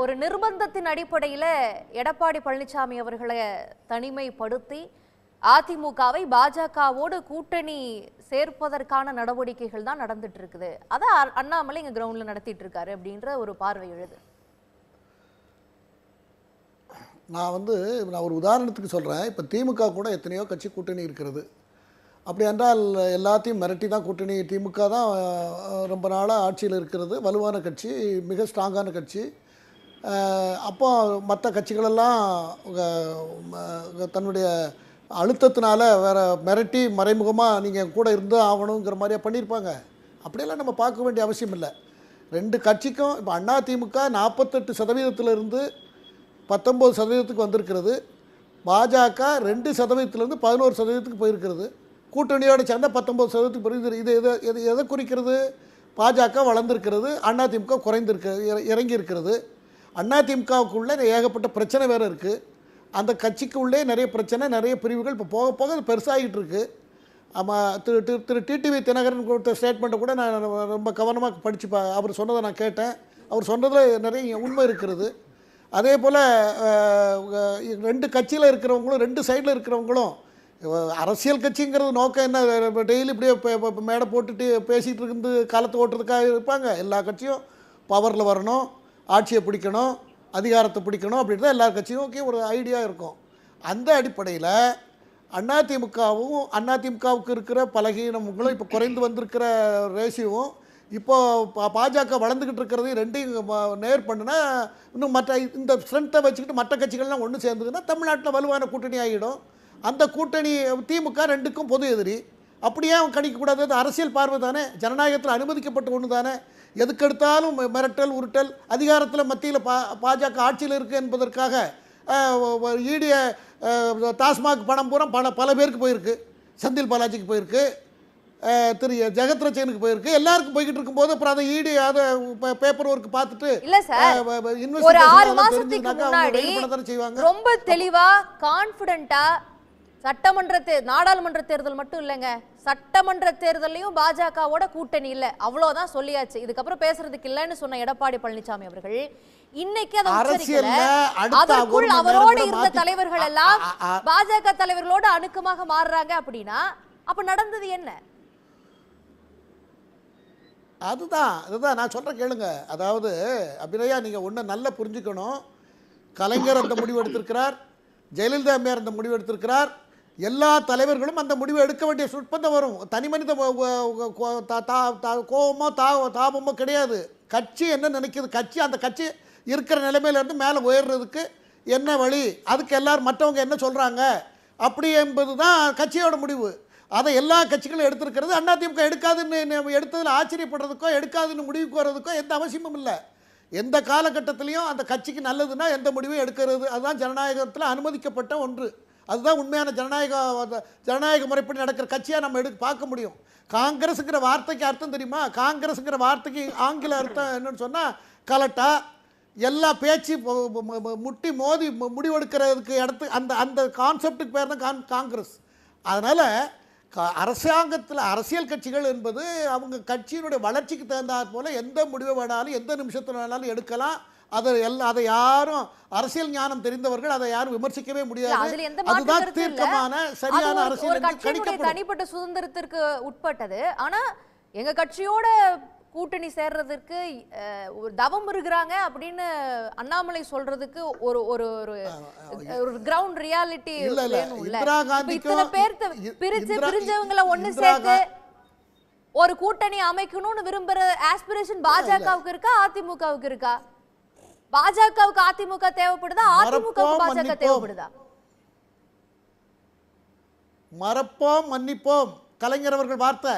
ஒரு நிர்பந்தத்தின் அடிப்படையில் எடப்பாடி பழனிசாமி அவர்களை தனிமைப்படுத்தி அதிமுகவை பாஜகவோடு கூட்டணி சேர்ப்பதற்கான நடவடிக்கைகள் தான் நடந்துட்டு இருக்குது அதான் அ- அண்ணாமலை இங்கே கிரவுண்டில் நடத்திட்டு இருக்காரு அப்படின்ற ஒரு பார்வை எழுது. நான் வந்து நான் ஒரு உதாரணத்துக்கு சொல்கிறேன் இப்போ திமுக கூட எத்தனையோ கட்சி கூட்டணி இருக்கிறது. அப்படி என்றால் எல்லாத்தையும் மிரட்டி தான் கூட்டணி. திமுக தான் ரொம்ப நாளாக ஆட்சியில் இருக்கிறது. வலுவான கட்சி மிக ஸ்ட்ராங்கான கட்சி. அப்போ மற்ற கட்சிகளெல்லாம் தன்னுடைய அழுத்தத்தினால வேறு மிரட்டி மறைமுகமாக நீங்கள் கூட இருந்து ஆகணுங்கிற மாதிரியா பண்ணியிருப்பாங்க. அப்படியெல்லாம் நம்ம பார்க்க வேண்டிய அவசியம் இல்லை. ரெண்டு கட்சிக்கும் இப்போ அண்ணா திமுக நாற்பத்தெட்டு சதவீதத்திலிருந்து பத்தொம்பது சதவீதத்துக்கு வந்திருக்கிறது. பாஜக ரெண்டு சதவீதத்திலேருந்து பதினோரு சதவீதத்துக்கு போயிருக்கிறது. கூட்டணியோட சேர்ந்த பத்தொம்பது சதவீதத்துக்கு போயிருக்கிறது. இது எதை எது எதை குறிக்கிறது? பாஜக வளர்ந்துருக்கிறது அதிமுக குறைந்திருக்க இற- இறங்கி இருக்கிறது அதிமுகவுக்குள்ளே ஏகப்பட்ட பிரச்சனை வேறு இருக்குது அந்த கட்சிக்கு உள்ளே நிறைய பிரச்சனை நிறைய பிரிவுகள் இப்போ போக போக அது பெருசாகிட்டு இருக்குது ஆமாம் திரு திரு திரு டிடிவி தினகரன் கொடுத்த ஸ்டேட்மெண்ட்டை கூட நான் ரொம்ப கவனமாக படித்து பா அவர் சொன்னதை நான் கேட்டேன். அவர் சொன்னதில் நிறைய உண்மை இருக்கிறது. அதே போல் ரெண்டு கட்சியில் இருக்கிறவங்களும் ரெண்டு சைடில் இருக்கிறவங்களும் அரசியல் கட்சிங்கிறது நோக்கம் என்ன? டெய்லி இப்படியே மேடை போட்டுட்டு பேசிகிட்டு இருந்து காலத்தை ஓட்டுறதுக்காக இருப்பாங்க. எல்லா கட்சியும் பவரில் வரணும். ஆட்சியை பிடிக்கணும் அதிகாரத்தை பிடிக்கணும் அப்படின்னு தான் எல்லா கட்சியும் ஒரு ஐடியா இருக்கும். அந்த அடிப்படையில் அதிமுகவும் அதிமுகவுக்கு இருக்கிற பலகீனங்களும் இப்போ குறைந்து வந்திருக்கிற ரேஷியோவும் இப்போது பா- பாஜக வளர்ந்துக்கிட்டு இருக்கிறதையும் ரெண்டையும் நேர் பண்ணுனா இன்னும் மற்ற இந்த ஸ்ட்ரென்த்தை வச்சுக்கிட்டு மற்ற கட்சிகள்லாம் ஒன்று சேர்ந்ததுன்னா தமிழ்நாட்டில் வலுவான கூட்டணி ஆகிடும். அந்த கூட்டணி திமுக ரெண்டுக்கும் பொது எதிரி. அப்படியே அவன் கணிக்கக்கூடாது. அரசியல் பார்வை தானே ஜனநாயகத்தில் அனுமதிக்கப்பட்ட ஒன்று தானே எதுக்கெடுத்தாலும் மிரட்டல் உருட்டல் அதிகாரத்தில் மத்தியில் பா பாஜக ஆட்சியில் இருக்குது என்பதற்காக ஈடிய டாஸ்மாக் பணம் பூரா பல பல பேருக்கு போயிருக்கு. செந்தில் பாலாஜிக்கு போயிருக்கு. திரு ஜெகத் ரச்சனுக்கு போயிருக்கு. எல்லாருக்கும் போய்கிட்டு இருக்கும்போது அப்புறம் அதை ஈடி அதை பேப்பர் ஒர்க் பார்த்துட்டு ஒரு ஆறு மாசத்துக்கு முன்னாடி ரொம்ப தெளிவா கான்பிடண்டா சட்டமன்ற தே நாடாளுமன்ற தேர்தல் மட்டும் இல்லைங்க. சட்டமன்ற தேர்தலையும் பாஜகவோட கூட்டணி இல்ல. அவ்வளவுதான் சொல்லியாச்சு. இதுக்கப்புறம் பேசுறதுக்கு இல்லைன்னு சொன்ன எடப்பாடி பழனிசாமி அவர்கள் இன்னைக்கு அதை அதற்குள் அவரோடு இருந்த தலைவர்கள் எல்லாம் பாஜக தலைவர்களோடு அணுக்கமாக மாறுறாங்க அப்படின்னா அப்ப நடந்தது என்ன? அதுதான் அதுதான் நான் சொல்கிறேன் கேளுங்க. அதாவது அபிநயா நீங்கள் ஒன்று நல்லா புரிஞ்சுக்கணும். கலைஞர் அந்த முடிவு எடுத்திருக்கிறார். ஜெயலலிதா அம்மையார் அந்த முடிவு எடுத்திருக்கிறார். எல்லா தலைவர்களும் அந்த முடிவை எடுக்க வேண்டிய சுட்பந்தம் வரும். தனி மனித கோபமோ கோ- தா- தா- தா- தாபமோ கிடையாது. கட்சி என்ன நினைக்குது? கட்சி அந்த கட்சி இருக்கிற நிலைமையிலேருந்து மேலே உயர்றதுக்கு என்ன வழி? அதுக்கு எல்லாரும் மற்றவங்க என்ன சொல்கிறாங்க அப்படி என்பது தான் கட்சியோட முடிவு. அதை எல்லா கட்சிகளும் எடுத்திருக்கிறது. அதிமுக எடுக்காதுன்னு எடுத்ததில் ஆச்சரியப்படுறதுக்கோ எடுக்காதுன்னு முடிவுக்கு வர்றதுக்கோ எந்த அவசியமும் இல்லை. எந்த காலகட்டத்திலையும் அந்த கட்சிக்கு நல்லதுன்னா எந்த முடிவும் எடுக்கிறது. அதுதான் ஜனநாயகத்தில் அனுமதிக்கப்பட்ட ஒன்று. அதுதான் உண்மையான ஜனநாயக ஜனநாயக முறைப்படி நடக்கிற கட்சியாக நம்ம எடுத்து பார்க்க முடியும். காங்கிரஸுங்கிற வார்த்தைக்கு அர்த்தம் தெரியுமா? காங்கிரஸுங்கிற வார்த்தைக்கு ஆங்கில அர்த்தம் என்னன்னு சொன்னால் கலட்டா எல்லா பேச்சு முட்டி மோதி முடிவெடுக்கிறதுக்கு இடத்து அந்த அந்த கான்செப்டுக்கு பேர் தான் கான் காங்கிரஸ். அதனால் க- அரசாங்கத்தில் அரசியல் கட்சிகள் என்பது அவங்க கட்சியினுடைய வளர்ச்சிக்கு தகுந்தாற் போல் எந்த முடிவை வேணாலும் எந்த நிமிஷத்தில் வேணாலும் எடுக்கலாம். அதை எல்லா அதை யாரும் அரசியல் ஞானம் தெரிந்தவர்கள் அதை யாரும் விமர்சிக்கவே முடியாது. அதுதான். தீர்க்கமான சரியான அரசியல் தனிப்பட்ட சுதந்திரத்திற்கு உட்பட்டது. ஆனா எங்க கட்சியோட கூட்டணி சேர்றதுக்கு ஒரு தவம் இருக்கிறாங்க அப்படின்னு அண்ணாமலை சொல்றதுக்கு ஒரு ஒரு ஒரு கிரவுண்ட் ரியாலிட்டி இத்தனை பேர்த்த பிரிச்சு பிரிஞ்சவங்கள ஒண்ணு சேர்த்து ஒரு கூட்டணி அமைக்கணும்னு விரும்புற ஆஸ்பிரேஷன் பாஜகவுக்கு இருக்கா அதிமுகவுக்கு இருக்கா? பாஜகவுக்கு அதிமுக தேவைப்படுதா? அதிமுகவுக்கு பாஜக. தேவைப்படுதா? மறப்போம் மன்னிப்போம். கலைஞர் அவர்கள் வார்த்தை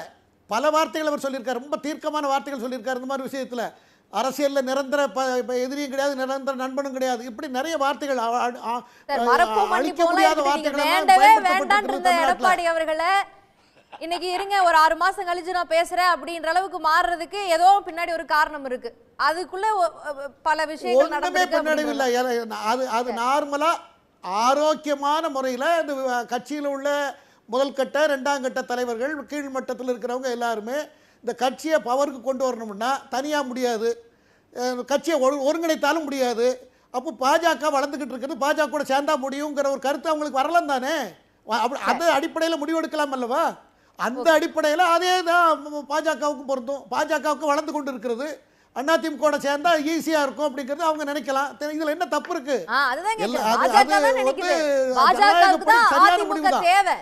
பல வார்த்தைகள் அவர் சொல்லியிருக்கார். ரொம்ப தீர்க்கமான வார்த்தைகள் சொல்லியிருக்கார் இந்த மாதிரி விஷயத்தில். அரசியலில் நிரந்தர எதிரியும் கிடையாது நிரந்தர நண்பனும் கிடையாது. இப்படி நிறைய வார்த்தைகள் அழிக்க முடியாத வார்த்தைகள். எடப்பாடி அவர்களை இன்னைக்கு இருங்க ஒரு ஆறு மாசம் கழிச்சு நான் பேசுறேன் அப்படின்ற அளவுக்கு மாறுறதுக்கு ஏதோ பின்னாடி ஒரு காரணம் இருக்கு. அதுக்குள்ள பல விஷயங்கள் நடந்திருக்கு அது அது நார்மலாக ஆரோக்கியமான முறையில் இந்த கட்சியில் உள்ள முதல் கட்ட ரெண்டாம் கட்ட தலைவர்கள் கீழ் மட்டத்தில் இருக்கிறவங்க எல்லாருமே இந்த கட்சியை பவருக்கு கொண்டு வரணும்னா தனியாக முடியாது. கட்சியை ஒரு ஒருங்கிணைத்தாலும் முடியாது. அப்போ பாஜக வளர்ந்துக்கிட்டு இருக்கிறது பாஜக கூட சேர்ந்தா முடியுங்கிற ஒரு கருத்து அவங்களுக்கு வரலாம் தானே அந்த அடிப்படையில் முடிவெடுக்கலாம் அல்லவா அந்த அடிப்படையில் அதே தான் பாஜகவுக்கும் பொருந்தும். பாஜகவுக்கு வளர்ந்து கொண்டு இருக்கிறது அதிமுக கூட சேர்ந்தா ஈஸியாக இருக்கும் அப்படிங்கிறது அவங்க நினைக்கலாம். இதுல என்ன தப்பு இருக்கு? அதுதான் பாஜக இப்ப தவம் இருக்கிறது யாரு?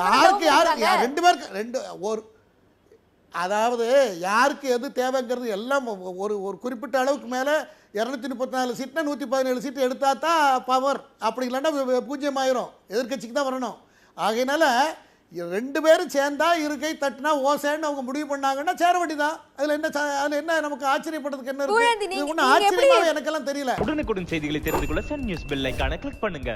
அண்ணாமலையும் யா- ரெண்டு பேருக்கு ரெண்டு ஒரு அதாவது யாருக்கு எது தேவைங்கிறது எல்லாம் ஒரு ஒரு குறிப்பிட்ட அளவுக்கு மேலே இரநூத்தி முப்பத்தி நாலு சீட்னா நூற்றி பதினேழு சீட்டு எடுத்தா தான் பவர் அப்படி இல்லைன்னா பூஜ்ஜியம் ஆயிரும் எதிர்க்கட்சிக்கு தான் வரணும். ஆகையினால ரெண்டு பேரும் சேர்ந்தா இருக்கை தட்டினா ஓசேன்னு அவங்க முடிவு பண்ணாங்கன்னா சேர வேண்டியதான் அதில் என்ன ச- அதுல என்ன நமக்கு ஆச்சரியப்படுறதுக்கு என்ன இருக்கு? ஒன்றும் ஆச்சரியமாவே எனக்கெல்லாம் தெரியல. உடனுக்குடன் செய்திகளை தெரிந்து கொள்ள சன் நியூஸ் பெல் ஐகானை கிளிக் பண்ணுங்க.